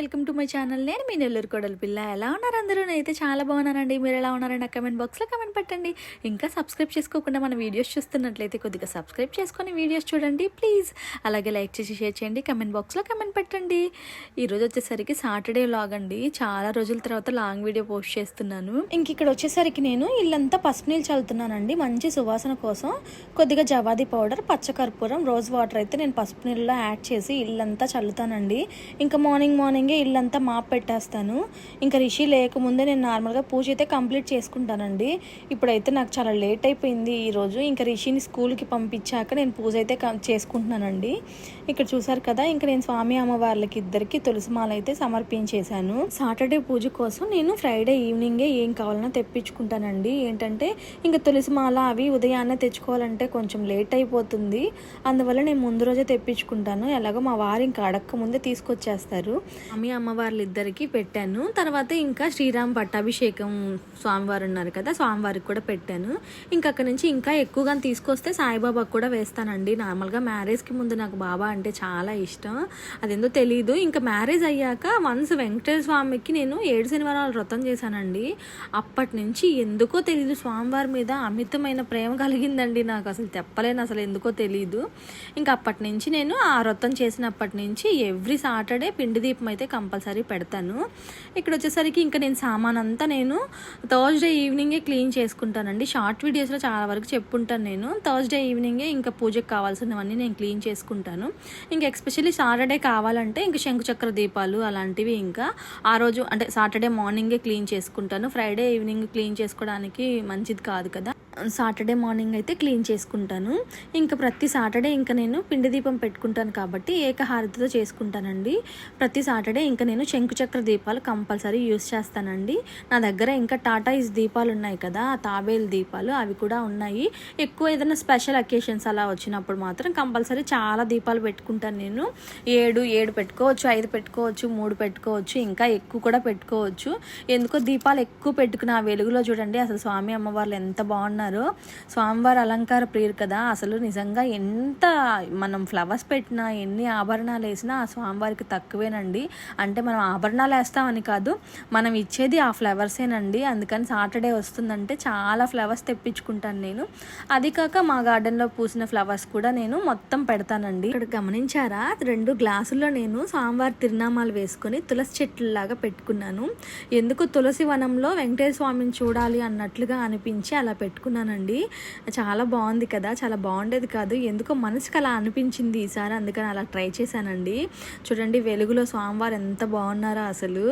Welcome to my channel. నేను మీ నెల్లూరు కొడల పిల్ల. ఎలా ఉన్నారు అందరూ? నేనైతే చాలా బాగున్నానండి. మీరు ఎలా ఉన్నారండి ఆ కమెంట్ బాక్స్లో కమెంట్ పెట్టండి. ఇంకా సబ్స్క్రైబ్ చేసుకోకుండా మన వీడియోస్ చూస్తున్నట్లయితే కొద్దిగా సబ్స్క్రైబ్ చేసుకొని వీడియోస్ చూడండి ప్లీజ్. అలాగే లైక్ చేసి షేర్ చేయండి. కమెంట్ బాక్స్లో కమెంట్ పెట్టండి. ఈరోజు వచ్చేసరికి సాటర్డే లాగ్ అండి. చాలా రోజుల తర్వాత లాంగ్ వీడియో పోస్ట్ చేస్తున్నాను. ఇంక ఇక్కడ వచ్చేసరికి నేను ఇల్లంతా పసుపు నీళ్ళు చల్లుతున్నానండి. మంచి సువాసన కోసం కొద్దిగా జవాది పౌడర్ పచ్చకర్పూరం రోజ్ వాటర్ అయితే నేను పసుపు నీళ్ళలో యాడ్ చేసి ఇల్లంతా చల్లుతానండి. ఇంకా మార్నింగ్ మార్నింగ్ ఇల్లంతా మాప్ పెట్టేస్తాను. ఇంకా రిషి లేకముందే నేను నార్మల్గా పూజ అయితే కంప్లీట్ చేసుకుంటానండి. ఇప్పుడైతే నాకు చాలా లేట్ అయిపోయింది ఈరోజు ఇంకా రిషిని స్కూల్కి పంపించాక నేను పూజ అయితే చేసుకుంటున్నానండి. ఇక్కడ చూసారు కదా ఇంకా నేను స్వామి అమ్మవార్లకి ఇద్దరికి తులసి మాల అయితే సమర్పించేశాను. సాటర్డే పూజ కోసం నేను ఫ్రైడే ఈవినింగే ఏం కావాలన్నా తెప్పించుకుంటానండి. ఏంటంటే ఇంకా తులసి మాల అవి ఉదయాన్నే తెచ్చుకోవాలంటే కొంచెం లేట్ అయిపోతుంది. అందువల్ల నేను ముందు రోజే తెప్పించుకుంటాను. ఎలాగో మా వారు ఇంకా అడక్క ముందే తీసుకొచ్చేస్తారు. స్వామి అమ్మవార్లు ఇద్దరికి పెట్టాను. తర్వాత ఇంకా శ్రీరామ్ పట్టాభిషేకం స్వామివారు ఉన్నారు కదా స్వామివారికి కూడా పెట్టాను. ఇంకా అక్కడ నుంచి ఇంకా ఎక్కువగా తీసుకొస్తే సాయిబాబాకు కూడా వేస్తానండి. నార్మల్గా మ్యారేజ్కి ముందు నాకు బాబా అంటే చాలా ఇష్టం. అదేందో తెలియదు ఇంకా మ్యారేజ్ అయ్యాక వన్స్ వెంకటేశ్వర స్వామికి నేను ఏడు శనివారాలు వ్రతం చేశానండి. అప్పటి నుంచి ఎందుకో తెలియదు స్వామివారి మీద అమితమైన ప్రేమ కలిగిందండి నాకు. అసలు చెప్పలేను అసలు ఎందుకో తెలియదు ఇంకా అప్పటి నుంచి నేను ఆ వ్రతం చేసినప్పటి నుంచి ఎవ్రీ సాటర్డే పిండి దీపం అయితే కంపల్సరీ పెడతాను. ఇక్కడ వచ్చేసరికి ఇంకా నేను సామాన్ అంతా నేను థర్స్డే ఈవినింగే క్లీన్ చేసుకుంటానండి. షార్ట్ వీడియోస్లో చాలా వరకు చెప్పుంటాను నేను. థర్స్డే ఈవినింగే ఇంకా పూజకు కావాల్సినవన్నీ నేను క్లీన్ చేసుకుంటాను. ఇంకా ఎక్స్పెషల్లీ సాటర్డే కావాలంటే ఇంకా శంకుచక్ర దీపాలు అలాంటివి ఇంకా ఆ రోజు అంటే సాటర్డే మార్నింగే క్లీన్ చేసుకుంటాను. ఫ్రైడే ఈవినింగ్ క్లీన్ చేసుకోవడానికి మంచిది కాదు కదా. సాటర్డే మార్నింగ్ అయితే క్లీన్ చేసుకుంటాను. ఇంకా ప్రతి సాటర్డే ఇంకా నేను పిండి దీపం పెట్టుకుంటాను కాబట్టి ఏకహారతితో చేసుకుంటానండి. ప్రతి సాటర్డే ఇంకా నేను శంకుచక్ర దీపాలు కంపల్సరీ యూస్ చేస్తానండి. నా దగ్గర ఇంకా టాటా ఇస్ దీపాలు ఉన్నాయి కదా తాబేలు దీపాలు అవి కూడా ఉన్నాయి. ఎక్కువ ఏదైనా స్పెషల్ అకేషన్స్ అలా వచ్చినప్పుడు మాత్రం కంపల్సరీ చాలా దీపాలు పెట్టుకుంటాను నేను. ఏడు ఏడు పెట్టుకోవచ్చు ఐదు పెట్టుకోవచ్చు మూడు పెట్టుకోవచ్చు ఇంకా ఎక్కువ కూడా పెట్టుకోవచ్చు. ఎందుకో దీపాలు ఎక్కువ పెట్టుకున్న ఆ వెలుగులో చూడండి అసలు స్వామి అమ్మవార్లు ఎంత బాగున్నారో స్వామివారి అలంకార ప్రియురు కదా. అసలు నిజంగా ఎంత మనం ఫ్లవర్స్ పెట్టినా ఎన్ని ఆభరణాలు వేసినా ఆ స్వామివారికి తక్కువేనండి. అంటే మనం ఆభరణాలు వేస్తామని కాదు మనం ఇచ్చేది ఆ ఫ్లవర్సేనండి అందుకని సాటర్డే వస్తుందంటే చాలా ఫ్లవర్స్ తెప్పించుకుంటాను నేను. అది కాక మా గార్డెన్లో పూసిన ఫ్లవర్స్ కూడా నేను మొత్తం పెడతానండి. ఇక్కడ గమనించారా? రెండు గ్లాసుల్లో నేను స్వామివారి తిరునామాలు వేసుకొని తులసి చెట్లులాగా పెట్టుకున్నాను. ఎందుకు తులసి వనంలో వెంకటేశ్వర స్వామిని చూడాలి అన్నట్లుగా అనిపించి అలా పెట్టుకున్నాను. పెట్టుకున్నానండి చాలా బాగుంది కదా చాలా బాగుండేది కాదు. ఎందుకో మనసుకు అలా అనిపించింది ఈసారి అందుకని అలా ట్రై చేశానండి. చూడండి వెలుగులో స్వామివారు ఎంత బాగున్నారో అసలు.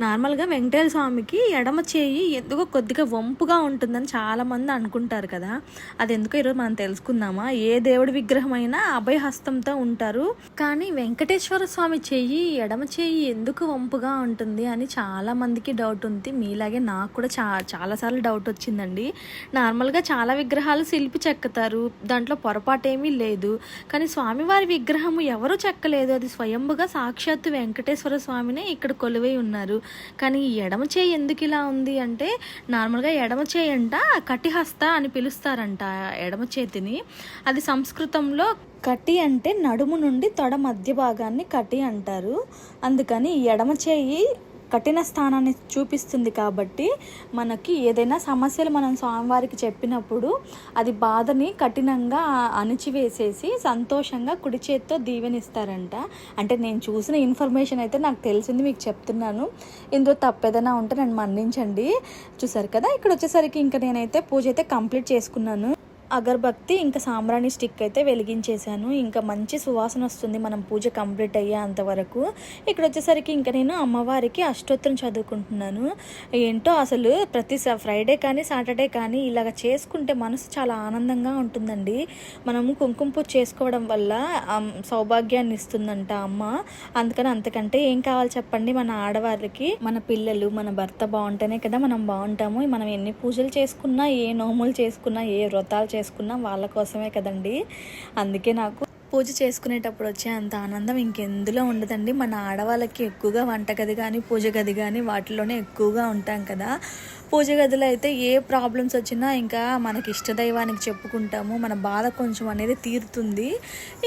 నార్మల్గా వెంకటేశ్వర స్వామికి ఎడమ చేయి ఎందుకో కొద్దిగా వంపుగా ఉంటుందని చాలామంది అనుకుంటారు కదా. అది ఎందుకో ఈరోజు మనం తెలుసుకుందామా? ఏ దేవుడి విగ్రహం అయినా అభయహస్తంతో ఉంటారు. కానీ వెంకటేశ్వర స్వామి చెయ్యి ఎడమ చెయ్యి ఎందుకు వంపుగా ఉంటుంది అని చాలామందికి డౌట్ ఉంది. మీలాగే నాకు కూడా చా చాలాసార్లు డౌట్ వచ్చిందండి. నార్మల్ నార్మల్గా చాలా విగ్రహాలు శిల్పి చెక్కుతారు. దాంట్లో పొరపాటు ఏమీ లేదు. కానీ స్వామివారి విగ్రహము ఎవరు చెక్కలేదు. అది స్వయంభుగా సాక్షాత్తు వెంకటేశ్వర స్వామినే ఇక్కడ కొలువై ఉన్నారు. కానీ ఈ ఎడమ చేయి ఎందుకు ఇలా ఉంది అంటే నార్మల్గా ఎడమ చేయి అంట కటిహస్త అని పిలుస్తారంట ఎడమ చేతిని. అది సంస్కృతంలో కటి అంటే నడుము నుండి తొడ మధ్య భాగాన్ని కటి అంటారు. అందుకని ఎడమ చేయి కఠిన స్థానాన్ని చూపిస్తుంది కాబట్టి మనకి ఏదైనా సమస్యలు మనం స్వామివారికి చెప్పినప్పుడు అది బాధని కఠినంగా అణిచివేసేసి సంతోషంగా కుడి చేత్తో దీవెనిస్తారంట. అంటే నేను చూసిన ఇన్ఫర్మేషన్ అయితే నాకు తెలిసింది మీకు చెప్తున్నాను. ఇందులో తప్పేదైనా ఉంటే నన్ను మన్నించండి. చూసారు కదా? ఇక్కడ వచ్చేసరికి ఇంకా నేనైతే పూజ అయితే కంప్లీట్ చేసుకున్నాను. అగర్బత్తి ఇంకా సాంబ్రాణి స్టిక్ అయితే వెలిగించేశాను. ఇంకా మంచి సువాసన వస్తుంది మనం పూజ కంప్లీట్ అయ్యేంత వరకు. ఇక్కడ వచ్చేసరికి ఇంకా నేను అమ్మవారికి అష్టోత్తరం చదువుకుంటున్నాను. ఏంటో అసలు ప్రతి ఫ్రైడే కానీ సాటర్డే కానీ ఇలాగ చేసుకుంటే మనసు చాలా ఆనందంగా ఉంటుందండి. మనము కుంకుమ పూజ చేసుకోవడం వల్ల సౌభాగ్యాన్ని ఇస్తుందంట అమ్మ. అందుకని అంతకంటే ఏం కావాలి చెప్పండి మన ఆడవారికి మన పిల్లలు మన భర్త బాగుంటేనే కదా మనం బాగుంటాము. మనం ఎన్ని పూజలు చేసుకున్నా ఏ నోములు చేసుకున్నా ఏ వ్రతాలు చేసుకున్నా వాళ్ళ కోసమే కదండి. అందుకే నాకు పూజ చేసుకునేటప్పుడు వచ్చే అంత ఆనందం ఇంకెందులో ఉండదండి. మన ఆడవాళ్ళకి ఎక్కువగా వంటగది కానీ పూజ గది కానీ వాటిలోనే ఎక్కువగా ఉంటాం కదా. పూజ గదిలో అయితే ఏ ప్రాబ్లమ్స్ వచ్చినా ఇంకా మనకి ఇష్టదైవానికి చెప్పుకుంటాము. మన బాధ కొంచెం అనేది తీరుతుంది.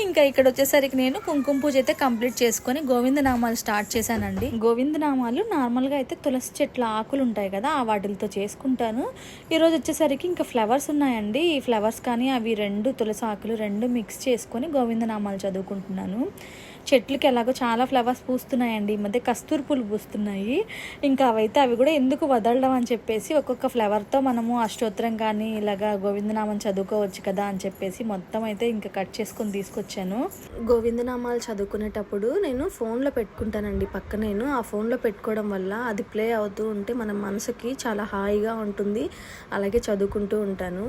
ఇంకా ఇక్కడ వచ్చేసరికి నేను కుంకుమ పూజ అయితే కంప్లీట్ చేసుకొని గోవిందనామాలు స్టార్ట్ చేశానండి. గోవిందనామాలు నార్మల్గా అయితే తులసి చెట్ల ఆకులు ఉంటాయి కదా ఆ వాటిలతో చేసుకుంటాను. ఈరోజు వచ్చేసరికి ఇంకా ఫ్లవర్స్ ఉన్నాయండి. ఈ ఫ్లవర్స్ కానీ అవి రెండు తులసి ఆకులు రెండు మిక్స్ చేసుకొని గోవిందనామాలు చదువుకుంటున్నాను. చెట్లకి ఎలాగో చాలా ఫ్లవర్స్ పూస్తున్నాయండి. ఈ మధ్య కస్తూరి పూలు పూస్తున్నాయి. ఇంకా అవైతే అవి కూడా ఎందుకు వదలడం అని చెప్పేసి ఒక్కొక్క ఫ్లవర్తో మనము అష్టోత్తరం కానీ ఇలాగా గోవిందనామం చదువుకోవచ్చు కదా అని చెప్పేసి మొత్తం అయితే ఇంకా కట్ చేసుకొని తీసుకొచ్చాను. గోవిందనామాలు చదువుకునేటప్పుడు నేను ఫోన్లో పెట్టుకుంటానండి. పక్క నేను ఆ ఫోన్లో పెట్టుకోవడం వల్ల అది ప్లే అవుతూ ఉంటే మన మనసుకి చాలా హాయిగా ఉంటుంది. అలాగే చదువుకుంటూ ఉంటాను.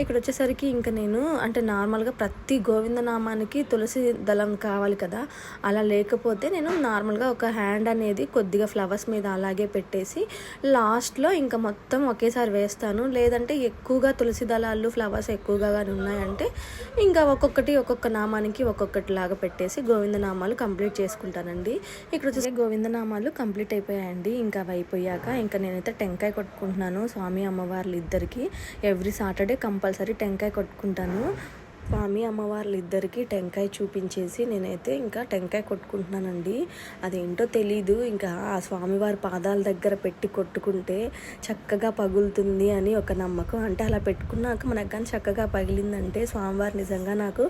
ఇక్కడ వచ్చేసరికి ఇంకా నేను అంటే నార్మల్గా ప్రతి గోవిందనామానికి తులసి దళం కావాలి కదా. అలా లేకపోతే నేను నార్మల్గా ఒక హ్యాండ్ అనేది కొద్దిగా ఫ్లవర్స్ మీద అలాగే పెట్టేసి లాస్ట్లో ఇంకా మొత్తం ఒకేసారి వేస్తాను. లేదంటే ఎక్కువగా తులసి దళాలు ఫ్లవర్స్ ఎక్కువగా కానీ ఉన్నాయంటే ఇంకా ఒక్కొక్కటి ఒక్కొక్క నామానికి ఒక్కొక్కటి లాగా పెట్టేసి గోవిందనామాలు కంప్లీట్ చేసుకుంటానండి. ఇక్కడ వచ్చేసి గోవిందనామాలు కంప్లీట్ అయిపోయాయండి. ఇంకా అవి అయిపోయాక ఇంకా నేనైతే టెంకాయ కొట్టుకుంటున్నాను. స్వామి అమ్మవార్లు ఇద్దరికి ఎవ్రీ సాటర్డే కంపల్సరీ టెంకాయ కొట్టుకుంటాను. స్వామి అమ్మవార్లు ఇద్దరికి టెంకాయ చూపించేసి నేనైతే ఇంకా టెంకాయ కొట్టుకుంటున్నానండి. అదేంటో తెలీదు. ఇంకా ఆ స్వామివారి పాదాల దగ్గర పెట్టి కొట్టుకుంటే చక్కగా పగులుతుంది అని ఒక నమ్మకం. అంటే అలా పెట్టుకున్నాక మనకు కానీ చక్కగా పగిలిందంటే స్వామివారు నిజంగా నాకు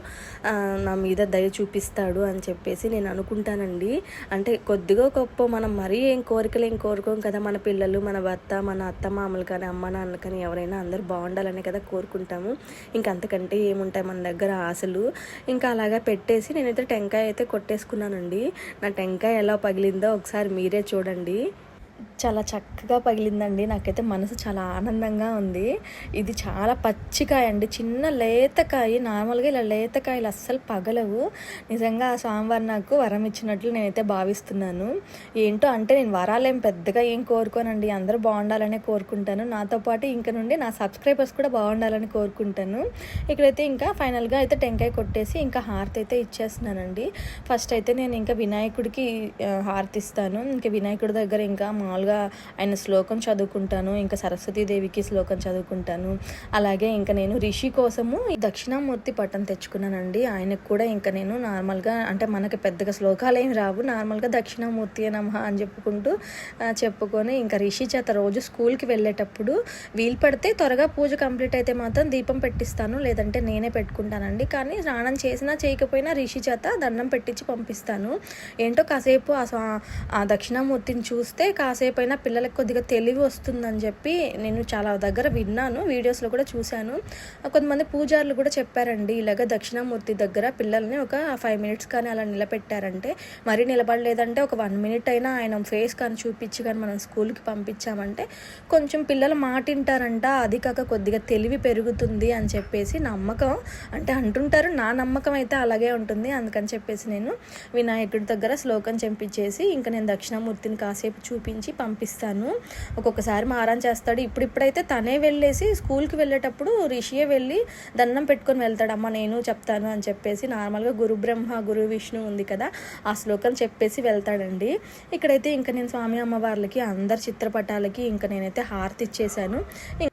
నా మీద దయ చూపిస్తాడు అని చెప్పేసి నేను అనుకుంటానండి. అంటే కొద్దిగా గొప్ప మనం మరీ ఏం కోరికలు ఏం కోరుకోం కదా మన పిల్లలు మన భర్త మన అత్త మామలు కానీ అమ్మ నాన్న కానీ ఎవరైనా అందరూ బాగుండాలనే కదా కోరుకుంటాము. ఇంకా అంతకంటే ఏముంటాయి మన దగ్గర ఆశలు. ఇంకా అలాగా పెట్టేసి నేనైతే టెంకాయ అయితే కొట్టేసుకున్నానండి. నా టెంకాయ ఎలా పగిలిందో ఒకసారి మీరే చూడండి. చాలా చక్కగా పగిలిందండి. నాకైతే మనసు చాలా ఆనందంగా ఉంది. ఇది చాలా పచ్చికాయ అండి. చిన్న లేతకాయ నార్మల్గా ఇలా లేతకాయలు అస్సలు పగలవు. నిజంగా ఆ స్వామివారు నాకు వరం ఇచ్చినట్లు నేనైతే భావిస్తున్నాను. ఏంటో అంటే నేను వరాలేం పెద్దగా ఏం కోరుకోనండి. అందరూ బాగుండాలనే కోరుకుంటాను. నాతో పాటు ఇంక నుండి నా సబ్స్క్రైబర్స్ కూడా బాగుండాలని కోరుకుంటాను. ఇక్కడైతే ఇంకా ఫైనల్గా అయితే టెంకాయ కొట్టేసి ఇంకా హారతి అయితే ఇచ్చేస్తున్నానండి. ఫస్ట్ అయితే నేను ఇంకా వినాయకుడికి హారతిస్తాను హారతి ఇస్తాను. ఇంకా వినాయకుడి దగ్గర ఇంకా మామూలుగా ఆయన శ్లోకం చదువుకుంటాను ఇంకా సరస్వతీదేవికి శ్లోకం చదువుకుంటాను. అలాగే ఇంకా నేను రిషి కోసము దక్షిణామూర్తి పట్టం తెచ్చుకున్నానండి. ఆయనకు కూడా ఇంకా నేను నార్మల్గా అంటే మనకి పెద్దగా శ్లోకాలు ఏం రావు నార్మల్గా దక్షిణామూర్తి నమ అని చెప్పుకుంటూ చెప్పుకొని ఇంకా రిషి చేత రోజు స్కూల్కి వెళ్ళేటప్పుడు వీలు పడితే త్వరగా పూజ కంప్లీట్ అయితే మాత్రం దీపం పెట్టిస్తాను లేదంటే నేనే పెట్టుకుంటానండి. కానీ స్నానం చేసినా చేయకపోయినా రిషి చేత దండం పెట్టించి పంపిస్తాను. ఏంటో కాసేపు ఆ దక్షిణామూర్తిని చూస్తే కాసేపు అయినా పిల్లలకు కొద్దిగా తెలివి వస్తుందని చెప్పి నేను చాలా దగ్గర విన్నాను వీడియోస్లో కూడా చూశాను. కొంతమంది పూజారులు కూడా చెప్పారండి ఇలాగ దక్షిణామూర్తి దగ్గర పిల్లల్ని ఒక ఫైవ్ మినిట్స్ కానీ అలా నిలబెట్టారంటే మరీ నిలబడలేదంటే ఒక వన్ మినిట్ అయినా ఆయన ఫేస్ కానీ చూపించి కానీ మనం స్కూల్కి పంపించామంటే కొంచెం పిల్లలు మాటింటారంట అది కాక కొద్దిగా తెలివి పెరుగుతుంది అని చెప్పేసి నమ్మకం. అంటే అంటుంటారు నా నమ్మకం అయితే అలాగే ఉంటుంది అందుకని చెప్పేసి నేను వినాయకుడి దగ్గర శ్లోకం చెంపించేసి ఇంకా నేను దక్షిణామూర్తిని కాసేపు చూపించి పంపిస్తాను. ఒక్కొక్కసారి మారం చేస్తాడు. ఇప్పుడిప్పుడైతే తనే వెళ్ళేసి స్కూల్కి వెళ్ళేటప్పుడు రిషియే వెళ్ళి దండం పెట్టుకొని వెళ్తాడు. అమ్మ నేను చెప్తాను అని చెప్పేసి నార్మల్గా గురు బ్రహ్మ గురు విష్ణు ఉంది కదా ఆ శ్లోకం చెప్పేసి వెళ్తాడండి. ఇక్కడైతే ఇంకా నేను స్వామి అమ్మవార్లకి అందరి చిత్రపటాలకి ఇంకా నేనైతే హారతి ఇచ్చేసాను.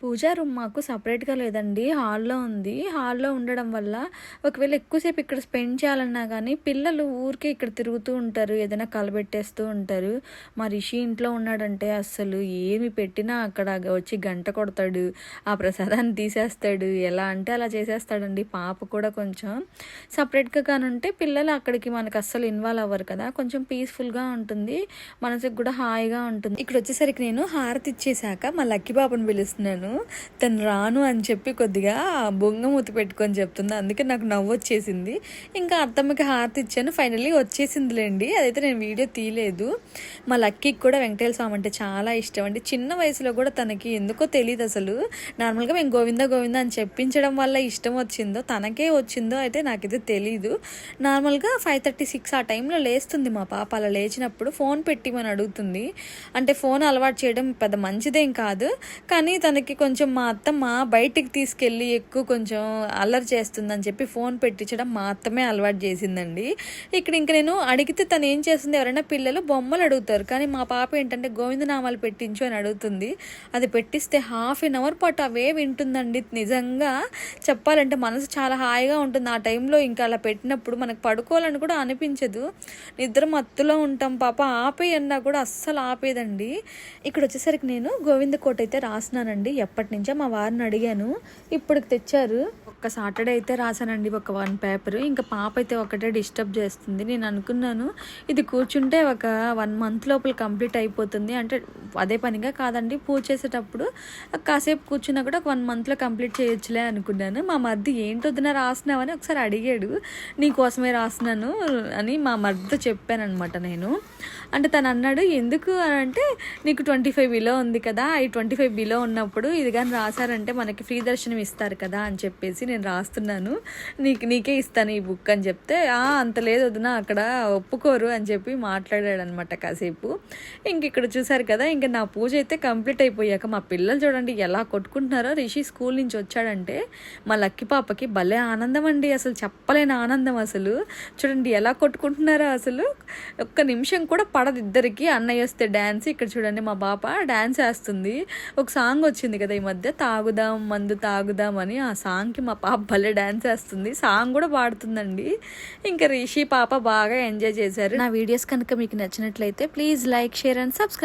పూజా రూమ్ మాకు సపరేట్గా లేదండి. హాల్లో ఉంది. హాల్లో ఉండడం వల్ల ఒకవేళ ఎక్కువసేపు ఇక్కడ స్పెండ్ చేయాలన్నా కానీ పిల్లలు ఊరికే ఇక్కడ తిరుగుతూ ఉంటారు. ఏదైనా కలబెట్టేస్తూ ఉంటారు. మా రిషి ఇంట్లో ఉన్నాడు ఉన్నాడంటే అస్సలు ఏమి పెట్టినా అక్కడ వచ్చి గంట కొడతాడు ఆ ప్రసాదాన్ని తీసేస్తాడు. ఎలా అంటే అలా చేసేస్తాడండి. పాప కూడా కొంచెం సపరేట్గా కానుంటే పిల్లలు అక్కడికి మనకు అస్సలు ఇన్వాల్వ్ అవ్వరు కదా. కొంచెం పీస్ఫుల్గా ఉంటుంది. మనసుకు కూడా హాయిగా ఉంటుంది. ఇక్కడ వచ్చేసరికి నేను హారతి ఇచ్చేసాక మా లక్కీ బాబుని పిలుస్తున్నాను. తను రాను అని చెప్పి కొద్దిగా బొంగ మూతి పెట్టుకొని చెప్తుంది. అందుకే నాకు నవ్వు వచ్చేసింది. ఇంకా అత్తమ్మకి హారతి ఇచ్చాను. ఫైనల్లీ వచ్చేసిందిలేండి. అదైతే నేను వీడియో తీయలేదు. మా లక్కీకి కూడా వెంకటేశ్వర స్వామి అంటే చాలా ఇష్టం అండి. చిన్న వయసులో కూడా తనకి ఎందుకో తెలియదు అసలు. నార్మల్గా మేము గోవింద గోవింద అని చెప్పించడం వల్ల ఇష్టం వచ్చిందో తనకే వచ్చిందో అయితే నాకైతే తెలీదు. నార్మల్గా ఫైవ్ థర్టీ సిక్స్ ఆ టైంలో లేస్తుంది మా పాప. అలా లేచినప్పుడు ఫోన్ పెట్టిమని అడుగుతుంది. అంటే ఫోన్ అలవాటు చేయడం పెద్ద మంచిదేం కాదు. కానీ తనకి కొంచెం మా అత్త మా బయటికి తీసుకెళ్ళి ఎక్కువ కొంచెం అల్లరి చేస్తుందని చెప్పి ఫోన్ పెట్టించడం మా అత్తమే అలవాటు చేసిందండి. ఇక్కడ ఇంక నేను అడిగితే తను ఏం చేస్తుంది? ఎవరైనా పిల్లలు బొమ్మలు అడుగుతారు. కానీ మా పాప ఏంటంటే గోవిందనామాలు పెట్టించు అని అడుగుతుంది. అది పెట్టిస్తే హాఫ్ ఎన్ అవర్ పాటు అవే వింటుందండి. నిజంగా చెప్పాలంటే మనసు చాలా హాయిగా ఉంటుంది. ఆ టైంలో ఇంకా అలా పెట్టినప్పుడు మనకు పడుకోవాలని కూడా అనిపించదు. నిద్ర మత్తులో ఉంటాం. పాప ఆపేయన్నా కూడా అస్సలు ఆపేదండి. ఇక్కడ వచ్చేసరికి నేను గోవింద కోట అయితే రాసినానండి. ఎప్పటి నుంచో మా వారిని అడిగాను. ఇప్పటికి తెచ్చారు. ఒక్క సాటర్డే అయితే రాశానండి ఒక వన్ పేపర్. ఇంకా పాప అయితే ఒకటే డిస్టర్బ్ చేస్తుంది. నేను అనుకున్నాను ఇది కూర్చుంటే ఒక వన్ మంత్ లోపల కంప్లీట్ అయిపోతుంది. అంటే అదే పనిగా కాదండి పూజ చేసేటప్పుడు కాసేపు కూర్చున్నా కూడా ఒక వన్ మంత్లో కంప్లీట్ చేయొచ్చులే అనుకున్నాను. మా మర్ది ఏంటి వద్దున రాసినావని ఒకసారి అడిగాడు. నీకోసమే రాసినాను అని మా మర్దితో చెప్పాను అనమాట నేను. అంటే తను అన్నాడు ఎందుకు అని అంటే నీకు ట్వంటీ ఫైవ్ బిలో ఉంది కదా ఈ ట్వంటీ ఫైవ్ బిలో ఉన్నప్పుడు ఇది కానీ రాశారంటే మనకి ఫ్రీ దర్శనం ఇస్తారు కదా అని చెప్పేసి నేను రాస్తున్నాను. నీకు నీకే ఇస్తాను ఈ బుక్ అని చెప్తే అంత లేదు వదిన అక్కడ ఒప్పుకోరు అని చెప్పి మాట్లాడాడు అనమాట కాసేపు. ఇంక ఇక్కడ చూసారు కదా ఇంకా నా పూజ అయితే కంప్లీట్ అయిపోయాక మా పిల్లలు చూడండి ఎలా కొట్టుకుంటున్నారో. రిషి స్కూల్ నుంచి వచ్చాడంటే మా లక్కీ పాపకి భలే ఆనందం అండి అసలు చెప్పలేని ఆనందం అసలు. చూడండి ఎలా కొట్టుకుంటున్నారో అసలు. ఒక్క నిమిషం కూడా పడదు ఇద్దరికి. అన్నయ్య వస్తే డ్యాన్స్ ఇక్కడ చూడండి మా పాప డ్యాన్స్ వేస్తుంది. ఒక సాంగ్ వచ్చింది కదా ఈ మధ్య తాగుదాం మందు తాగుదాం అని. ఆ సాంగ్కి మా పాప భలే డ్యాన్స్ వేస్తుంది. సాంగ్ కూడా పాడుతుందండి. ఇంకా రిషి పాప బాగా ఎంజాయ్ చేశారు. నా వీడియోస్ కనుక మీకు నచ్చినట్లయితే please like share and subscribe